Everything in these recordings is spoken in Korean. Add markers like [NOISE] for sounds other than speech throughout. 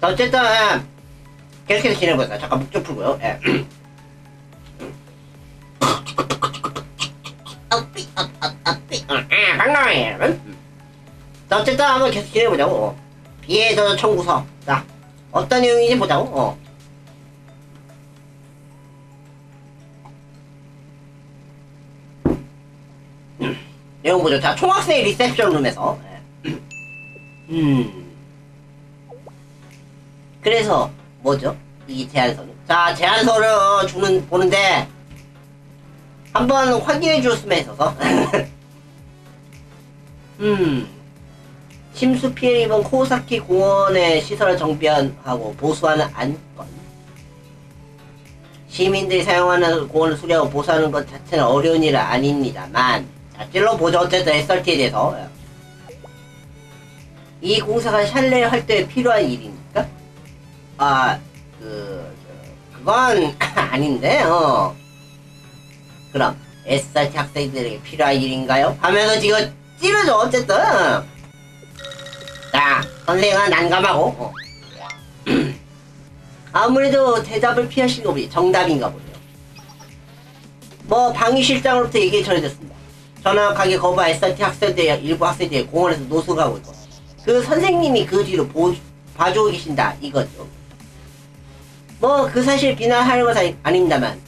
자, 어쨌든 계속해서 진행해보자. 잠깐 목 좀 풀고요. 예. 응? 자, 어쨌든 한번 계속 진행해보자고. 어. 비해저 청구서. 자, 어떤 내용인지 보자고. 어. 내용 보죠. 자, 총학생 리셉션 룸에서. 예. 음. 그래서 뭐죠? 이 제안서는. 자, 제안서를 주는 보는데 한번 확인해 주었으면 했어서. [LAUGHS] 음. 침수 피해 입은 코사키 공원의 시설을 정비하고 보수하는 안건. 시민들이 사용하는 공원을 수리하고 보수하는 것 자체는 어려운 일은 아닙니다만. 자, 찔러보죠. 어쨌든 SRT에 대해서. 이 공사가 샬레 활동에 필요한 일입니까? 아, 그, 저, 그건 [LAUGHS] 아닌데, 어. 그럼, SRT 학생들에게 필요한 일인가요? 하면서 지금 찌르죠, 어쨌든. 자, 선생은 난감하고, 어. [CLEARS THROAT] 아무래도 대답을 피하신 거 보니 정답인가 보네요. 뭐, 방위 실장으로부터 얘기 전해졌습니다. 전화가게 거부 SRT 학생들, 일부 학생들이 공원에서 노숙하고 있고, 그 선생님이 그 뒤로 보, 봐주고 계신다, 이거죠. 뭐 그 사실 비난하는 건 아니- 아닙니다만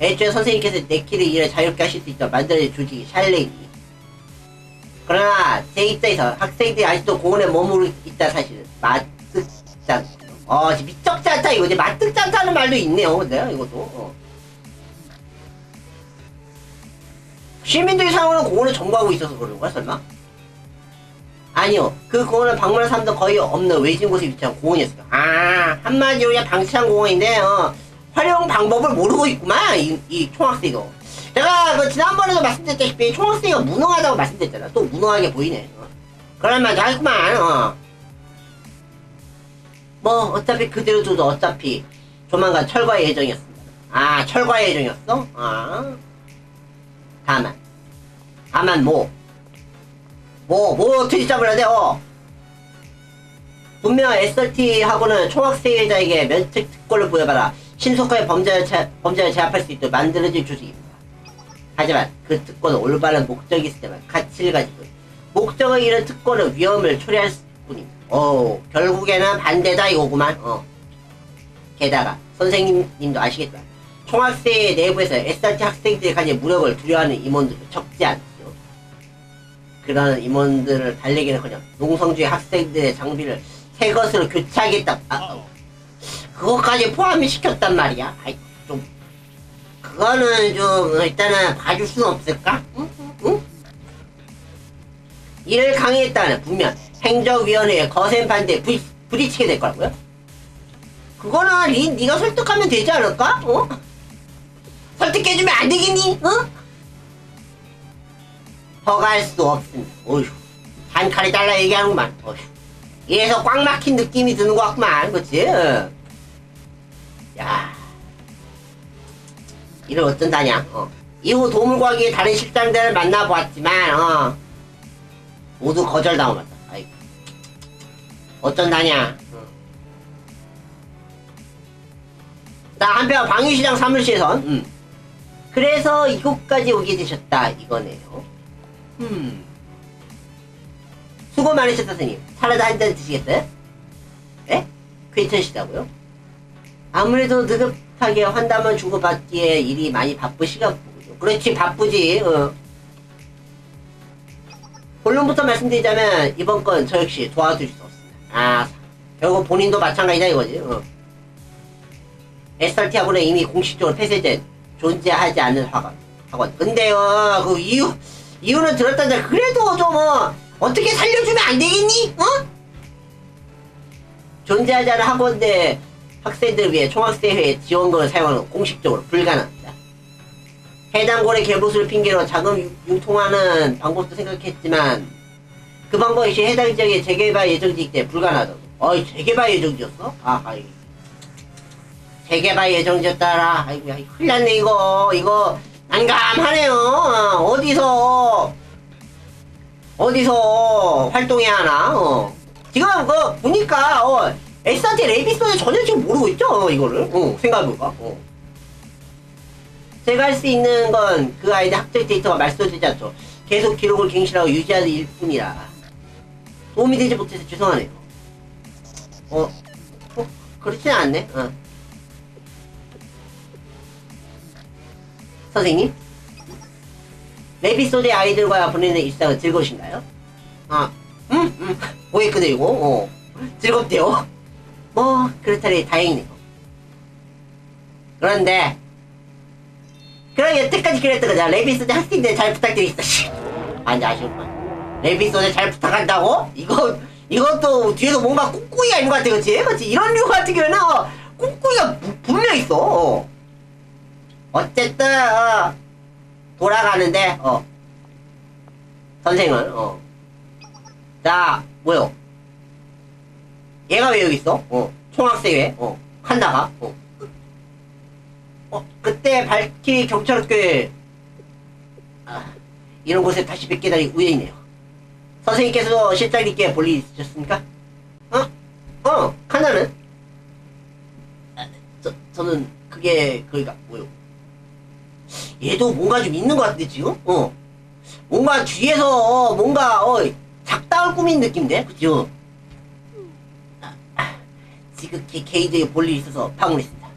애초에 선생님께서 내키를 일을 자유롭게 하실 수 있도록 만들어진 조직이 샬레이니 그러나 제 입장에서 학생들이 아직도 공원에 머무르고 있다 사실은 마뜩짠 어 미적지 않다 이거 이제 마뜩지 않다는 말도 있네요 근데 이것도 어. 시민들이 사용하는 공원을 점거하고 있어서 그러는 거야 설마? 아니요. 그 공원은 방문한 사람도 거의 없는 외진 곳에 위치한 공원이었어요. 아, 한마디로 그냥 방치한 공원인데, 어, 활용 방법을 모르고 있구만, 이, 이 총학생이도. 제가 그 지난번에도 말씀드렸다시피 총학생이가 무능하다고 말씀드렸잖아. 또 무능하게 보이네. 어. 그런 말도 하구만, 어. 뭐, 어차피 그대로 둬도 어차피 조만간 철거할 예정이었습니다. 아, 철거할 예정이었어? 아. 다만. 다만 뭐. 뭐, 뭐 잡으려 돼, 어. 분명 SRT하고는 총학생회자에게 면책 특권을 부여받아 신속하게 범죄를, 제, 범죄를 제압할 수 있도록 만들어진 조직입니다. 하지만 그 특권은 올바른 목적이 있을 때만 가치를 가지고 목적을 잃은 특권은 위험을 초래할 뿐입니다. 어, 결국에는 반대다 이거구만. 어. 게다가 선생님님도 아시겠지만 총학생회 내부에서 SRT 학생들이 가진 무력을 두려워하는 임원들도 적지 않죠. 그러한 임원들을 달래기는커녕 농성주의 학생들의 장비를 새 것으로 교체하겠다. 아, 어. 그것까지 포함이 시켰단 말이야. 아이, 좀 그거는 좀 일단은 봐줄 수는 없을까? 응? 응? 이를 강행했다는 분명 행정위원회의 거센 반대에 부딪, 부딪히게 될 거라고요? 그거는 니, 네가 설득하면 되지 않을까? 어? 설득해주면 안 되겠니? 어? 허가할 수 없습니다. 어휴, 한 칼에 잘라 얘기하는구만. 어휴, 이래서 꽉 막힌 느낌이 드는 것 같구만, 그치? 어. 야, 이를 어쩐다냐? 어. 이후 도물과학의 다른 실장들을 만나보았지만, 어, 모두 거절당하았다. 아이고, 어쩐다냐? 어. 자, 한편 방위시장 사무실에선, 음. 그래서 이곳까지 오게 되셨다, 이거네요. 음. 수고 많으셨다, 선생님. 사라다 한 잔 드시겠어요? 예? 괜찮으시다고요? 아무래도 느긋하게 환담을 주고받기에 일이 많이 바쁘시가 보죠. 그렇지, 바쁘지, 어. 본론부터 말씀드리자면, 이번 건 저 역시 도와드릴 수 없습니다. 아, 결국 본인도 마찬가지다 이거지, 어. SRT하고는 이미 공식적으로 폐쇄된 존재하지 않는 학원. 학원. 근데요, 그 이유, 이유는 들었다는데, 그래도 좀, 어, 어떻게 살려주면 안 되겠니? 어? 존재하지 않은 학원대 학생들을 위해 총학생회의 지원금을 사용하는 건 공식적으로 불가능합니다. 해당 고래 개보수를 핑계로 자금 유- 융통하는 방법도 생각했지만, 그 방법이 시 해당 지역의 재개발 예정지이기 때문에 불가능하다고. 어이, 재개발 예정지였어? 아, 아이. 재개발 예정지였다라. 아이고, 야, 큰일 났네, 이거. 이거, 난감하네요. 어, 어디서, 어디서 활동해야 하나, 어. 지금, 그, 보니까, 어, S한테 레이비스는 전혀 지금 모르고 있죠 어, 이거를 어, 생각해보니까 어. 제가 할 수 있는 건 그 아이의 학적 데이터가 말소되지 않죠 계속 기록을 갱신하고 유지하는 일 뿐이라 도움이 되지 못해서 죄송하네요 어, 어 그렇지는 않네 어. 선생님 레비소드의 아이들과 보내는 일상은 즐거우신가요? 아, 음, 음, 오해 끊이고, 어, 즐겁대요. 뭐, 그렇다니 다행이네요. 그런데, 그럼 여태까지 그랬던 거잖아. 레비소드 학생들 잘 부탁드리겠다, 씨. 아니, 아쉬웠구만. 레비소드 잘 부탁한다고? 이거, 이것도 뒤에서 뭔가 꿍꿍이가 있는 것 같아, 그치? 그치? 이런 류 같은 경우에는, 어, 꿍꿍이가 부- 분명 있어. 어. 어쨌든, 어, 돌아가는데, 어. 선생은, 어. 자, 뭐요? 얘가 왜 여기 있어? 어. 총학생 왜? 어. 칸다가? 어. 어, 그때 발키리 경찰학교에, 아, 이런 곳에 다시 뵙게 되니 우연이네요. 선생님께서 실장님께 볼일 있으셨습니까? 어? 어, 칸다는? 아, 저, 저는 그게, 그니까, 뭐요? 얘도 뭔가 좀 있는 것 같은데 지금? 어. 뭔가 뒤에서 뭔가 어 작당을 꾸민 느낌인데 그죠? 아, 아, 지극히 개인적인 볼일이 있어서 방문했습니다.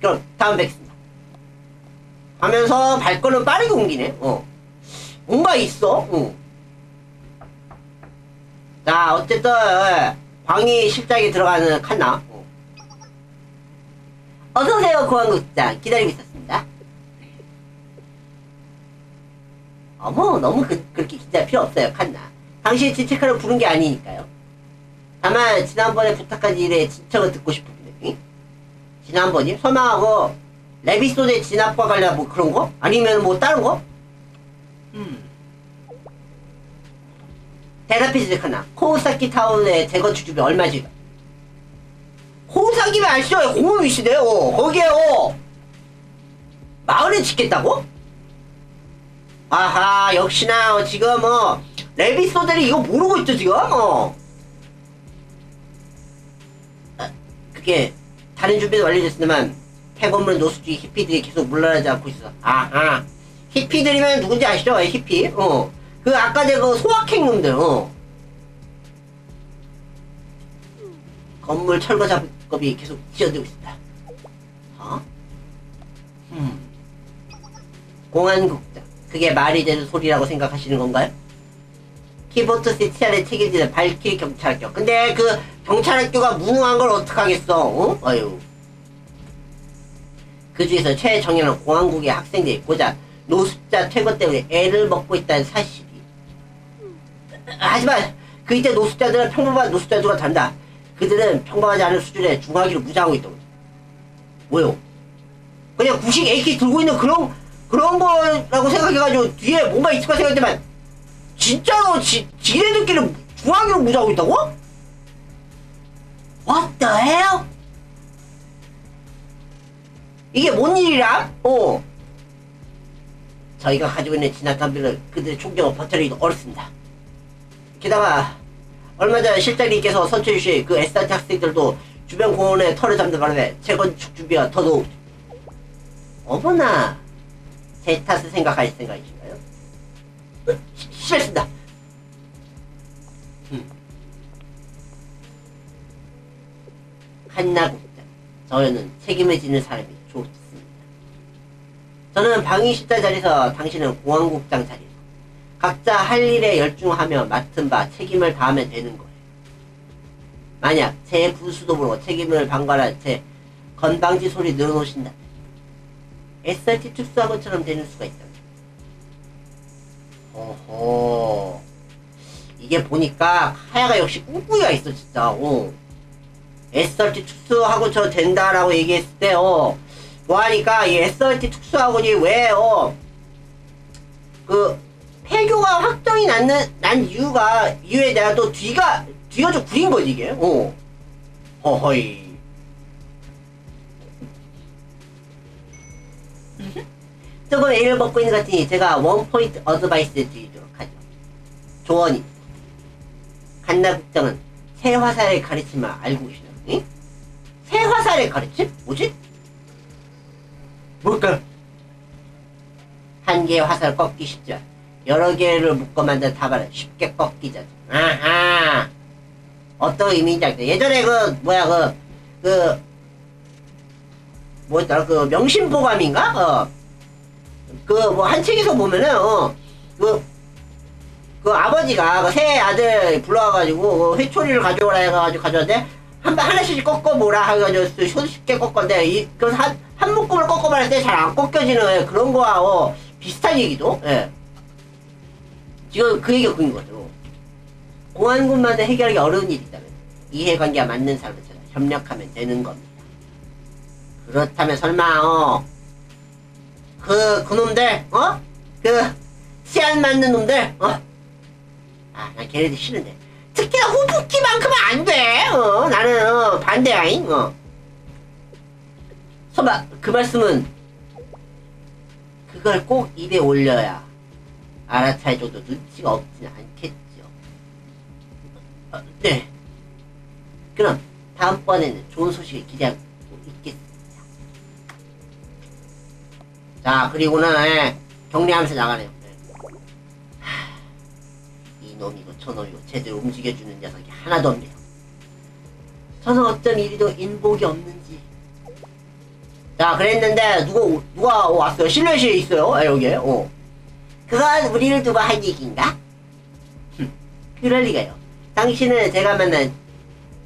그럼 다음 뵙겠습니다. 하면서 발걸음 빠르게 옮기네. 어. 뭔가 있어? 어. 자 어쨌든 방위 실장에 들어가는 칸나 어. 어서오세요, 공항국장. 기다리고 있었습니다. 어머, 너무 그, 그렇게 긴장할 필요 없어요, 칸나. 당신이 진책하러 부른 게 아니니까요. 다만, 지난번에 부탁한 일에 진척을 듣고 싶은데, 지난번이? 뭐, 레비소드의 진압과 관련 뭐 그런 거? 아니면 뭐 다른 거? 음. 대답해주세요, 칸나. 코우사키 타운의 재건축 주비 얼마 지? 호사기면 아시죠? 공원 위시대요. 거기에요. 마을에 짓겠다고? 아하, 역시나 어, 지금 어 레비소들이 이거 모르고 있죠 지금. 어. 아, 그게 다른 준비도 완료됐으지만 폐건물 노숙주의 히피들이 계속 물러나지 않고 있어. 아하, 히피들이면 누군지 아시죠? 히피. 어. 그 아까 제가 그 소확행 놈들. 어. 건물 철거 작업이 계속 지연되고 있습니다. 어? 음. 공안국장, 그게 말이 되는 소리라고 생각하시는 건가요? 키보트 세티안에 책임지는 발키리 경찰학교. 근데 그 경찰학교가 무능한 걸 어떡하겠어, 어? 어휴. 그 중에서 최정예는 공안국의 학생들이 고작 노숙자 퇴거 때문에 애를 먹고 있다는 사실이. 하지만 그 이때 노숙자들은 평범한 노숙자들과 다른다. 그들은 평범하지 않은 수준의 중화기를 무장하고 거죠. 뭐요? 그냥 구식 AK 들고 있는 그런 그런 거라고 생각해가지고 뒤에 뭔가 있을 까 생각했지만 진짜로 지, 지네들끼리 중화기를 무장하고 있다고? What the hell? 이게 뭔 일이야? 어. 저희가 가지고 있는 진압 담비를 그들의 총격을 버텨내기도 어렵습니다. 게다가 얼마 전 실장님께서 주신 그 에스타트 학생들도 주변 공원에 털을 잡는 바람에 재건축 준비가 더더욱 어머나 제 탓을 생각할 생각이신가요? 어, 시- 싫습니다. 음. 한나국장 저는 책임을 지는 사람이 좋습니다. 저는 방위실장 자리에서 당신은 공항국장 자리에서 각자 할 일에 열중하며 맡은 바 책임을 다하면 되는 거예요. 만약 제 부수도으로 책임을 방관할 제 건방지 소리 늘어놓으신다면 SRT 특수학원처럼 되는 수가 있어요. 어허. 이게 보니까 하야가 역시 꿍꿍이가 있어 진짜. 어. SRT 특수학원처럼 된다라고 얘기했을 때 어. 뭐하니까 이 SRT 특수학원이 왜 어. 그 폐교가 확정이 났는 난 이유가 이유에 대한 또 뒤가 뒤가 좀 구린 거지 이게. 어. 허허이. 조금 [LAUGHS] 애를 먹고 있는 것 같으니 제가 원 포인트 어드바이스 드리도록 하죠. 조언이. 갓나 국장은 새 화살의 가르침을 알고 계시나요? 응? 새 화살의 가르침? 뭐지? 뭘까? 한 개의 화살을 꺾기 쉽지 여러 개를 묶어 만든 다발은 쉽게 꺾이죠. 아하. 어떤 의미인지 알겠다. 예전에 그 뭐야 그 그 뭐였더라 그 명심보감인가? 어. 그 뭐 한 책에서 보면은 어 그 그 아버지가 그 새 아들 불러와가지고 그 회초리를 가져오라 해가지고 가져왔는데 한 하나씩 꺾어보라 해가지고 손쉽게 꺾었는데 이, 그래서 한, 한 묶음을 꺾어봤을 때잘안 꺾여지는 그런 거하고 비슷한 얘기도 예. 지금 그 얘기가 그인 거죠 공안군만에 해결하기 어려운 일이 있다면 이해관계가 맞는 찾아 협력하면 되는 겁니다 그렇다면 설마 어 그, 그놈들, 어? 그, 시안 맞는 놈들, 어? 아, 난 걔네들 싫은데. 특히나 후부키만큼은 안 돼, 어? 나는, 어, 반대야잉, 어. 설마, 그 말씀은, 그걸 꼭 입에 올려야 알아차려줘도 눈치가 없지는 않겠죠. 어, 네. 그럼, 다음번에는 좋은 소식을 기대하고 있겠습니다. 자, 그리고는, 예, 정리하면서 나가네요. 예. 하, 이놈이고 저놈이고 제대로 움직여주는 녀석이 하나도 없네요. 저는 어쩜 이리도 인복이 없는지. 자, 그랬는데, 누가, 누가 왔어요? 실내실에 있어요? 아, 여기에, 어. 그건 우리를 두고 한 얘기인가? 흠, 그럴 리가요. 당신은 제가 만난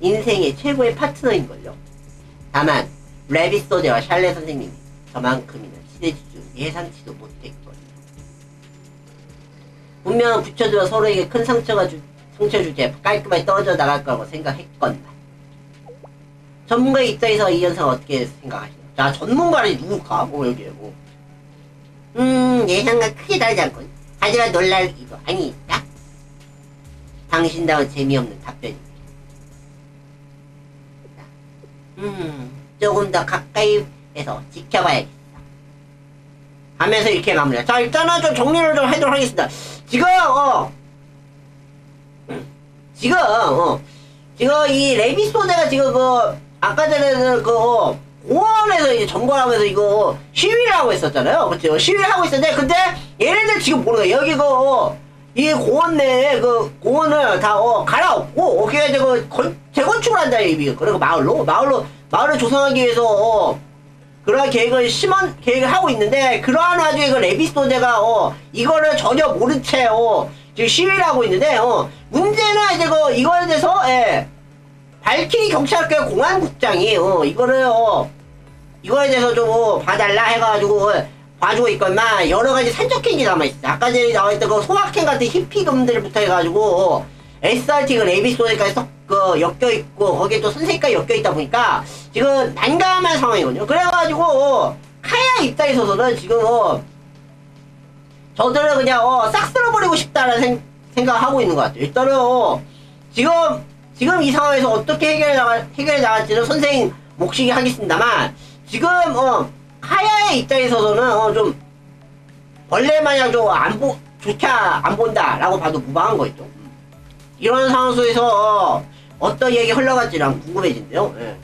인생의 최고의 파트너인걸요. 다만, 레비 소데와 샬레 선생님이 저만큼이나 친해질 줄 예상치도 못했거든요. 분명 붙여두어 서로에게 큰 상처가 주, 상처 주제 깔끔하게 떨어져 나갈 거라고 생각했건만. 전문가의 입장에서 이 현상을 어떻게 생각하시나요? 자, 전문가는 누굴까? 뭐, 여기에, 뭐. 음, 예상과 크게 다르지 않군. 하지만 놀랄 이도 아니니까. 당신다운 재미없는. 자, 음, 조금 더 가까이에서 지켜봐야겠어. 하면서 이렇게 마무리해. 자, 일단은 좀 정리를 좀 하도록 하겠습니다. 지금, 어, 지금, 어, 지금 이 레비소대가 지금 그, 아까 전에는 그, 어, 공원에서 이제 점거하면서 이거 시위를 하고 있었잖아요. 그쵸? 시위를 하고 있었는데, 근데 얘네들 지금 모르는 거야. 여기 그, 어, 이 공원 내에 그 공원을 다, 어, 갈아엎고, 어떻게 이제 그, 건- 재건축을 한다, 이미. 그리고 마을로, 마을로, 마을을 조성하기 위해서, 어, 그러한 계획을 심은 계획을 하고 있는데 그러한 와중에 그 레비스토제가 어 이거를 전혀 모른 채 어, 지금 시위를 하고 있는데 어 문제는 이제 그 이거에 대해서 예 발키리 경찰관 공안국장이 어 이거를 어 이거에 대해서 좀 어, 봐달라 해가지고 어, 봐주고 있건만 여러 가지 산적행이 남아있어. 아까 전에 나와있던 그 소확행 같은 히피금들부터 해가지고 어, SRT 그 레비스토제까지 그 엮여있고 거기에 또 선생님까지 엮여있다 보니까 지금 난감한 상황이거든요. 그래가지고 어, 카야 입장에서는 지금 어, 저들은 그냥 어, 싹 쓸어버리고 싶다는 생, 생각을 하고 있는 것 같아요. 일단은 어, 지금 지금 이 상황에서 어떻게 해결해 나갈 해결해 나갈지는 선생님 몫이긴 하겠습니다만 지금 어, 카야의 입장에서는 어, 좀 원래 마냥 좀안보 좋게 안 본다라고 봐도 무방한 거있죠 이런 상황 속에서 어, 어떤 얘기 흘러갈지 난 궁금해진대요. 예.